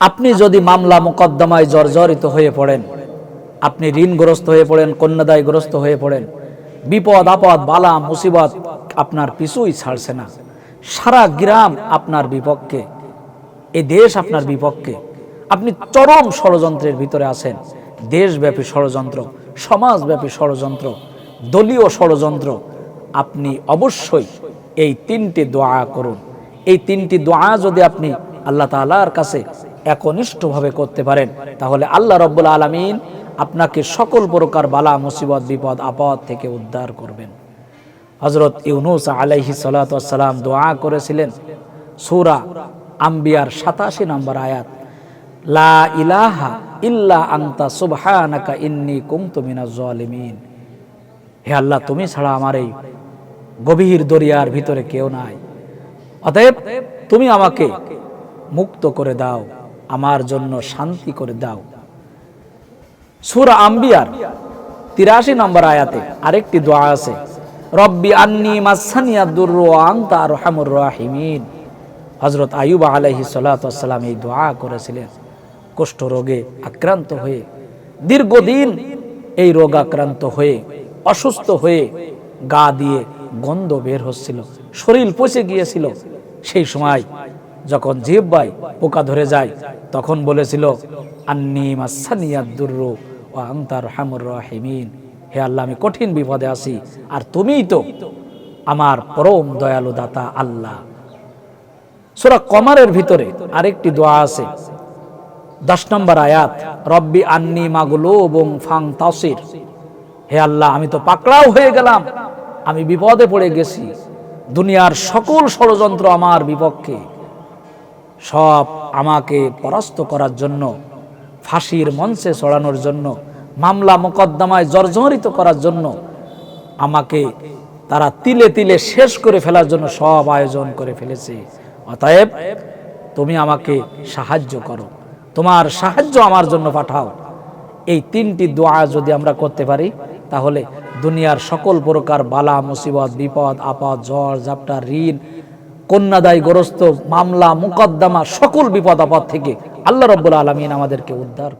আপনি যদি মামলা মোকদ্দমায় জর্জরিত হয়ে পড়েন, আপনি ঋণগ্রস্ত হয়ে পড়েন, কন্যাদায়গ্রস্ত হয়ে পড়েন, বিপদ, আপদ, বালা, মুসিবত আপনার পিছুই ছাড়ছে না। সারা গ্রাম আপনার বিপক্ষে, এ দেশ আপনার বিপক্ষে। আপনি চরম ষড়যন্ত্রের ভিতরে আছেন। দেশব্যাপী ষড়যন্ত্র, সমাজব্যাপী ষড়যন্ত্র, দলীয় ষড়যন্ত্র। আপনি অবশ্যই এই তিনটি দোয়া করুন। এই তিনটি দোয়া যদি আপনি আল্লাহ তাআলার কাছে একনিষ্ঠভাবে করতে পারেন। তাহলে আল্লাহ রব্বুল আলমিন আপনাকে সকল প্রকার বালা, মুসিবত, বিপদ, আপদ থেকে উদ্ধার করবেন। হজরত ইউনুস আলাইহি সালাম দোয়া করেছিলেন, সূরা আম্বিয়ার সাতাশি নম্বর আয়াত, লা ইলাহা ইল্লা আন্তা সুবহানাকা ইন্নি কুনতু মিনাজ জালিমিন। হে আল্লাহ, তুমি ছাড়া আমার এই গভীর দরিয়ার ভিতরে কেউ নাই। অতএব তুমি আমাকে মুক্ত করে দাও। আমার জন্য শান্তি করে দাও। সুরা আম্বিয়ার তিরাশি নম্বর আয়াতে আরেকটি দোয়া আছে, রব্বি আন্নি মাসানিয়া দুর্র রহামুর রাহিমিন। হজরত আয়ুব সালাম এই দোয়া করেছিলেন। আক্রান্ত হয়ে, দীর্ঘদিন এই রোগ আক্রান্ত হয়ে, অসুস্থ হয়ে গা দিয়ে গন্ধ বের হচ্ছিল, শরীর পচে গিয়েছিল। সেই সময় যখন জিব্বাই পোকা ধরে যায়, তখন বলেছিল, আন্নি মাসানিয়া দুর্র ও হে আল্লাহ, আমি কঠিন বিপদে আছি, আর তুমিই তো আমার পরম দয়ালু দাতা আল্লাহ। সুরা কমারের ভিতরে আরেকটি দোয়া আছে। দশ নম্বর আয়াত, রব্বি আন্নি মাগুলো এবং ফাং তাসির হে আল্লাহ, আমি তো পাকড়াও হয়ে গেলাম, আমি বিপদে পড়ে গেছি। দুনিয়ার সকল ষড়যন্ত্র আমার বিপক্ষে। সব আমাকে পরাস্ত করার জন্য, ফাঁসির মঞ্চে চড়ানোর জন্য, মামলা মোকদ্দমায় জর্জরিত করার জন্য আমাকে তারা তিলে তিলে শেষ করে ফেলার জন্য সব আয়োজন করে ফেলেছে। অতএব তুমি আমাকে সাহায্য করো। তোমার সাহায্য আমার জন্য পাঠাও। এই তিনটি দোয়া যদি আমরা করতে পারি, তাহলে দুনিয়ার সকল প্রকার বালা, মুসিবত, বিপদ, আপদ, জ্বর ঝাপটা ঋণ কন্যাদায় গ্রস্ত মামলা মুকদ্দমা সকল বিপদ আপদ থেকে আল্লাহ রব্বুল আলমিন আমাদেরকে উদ্ধার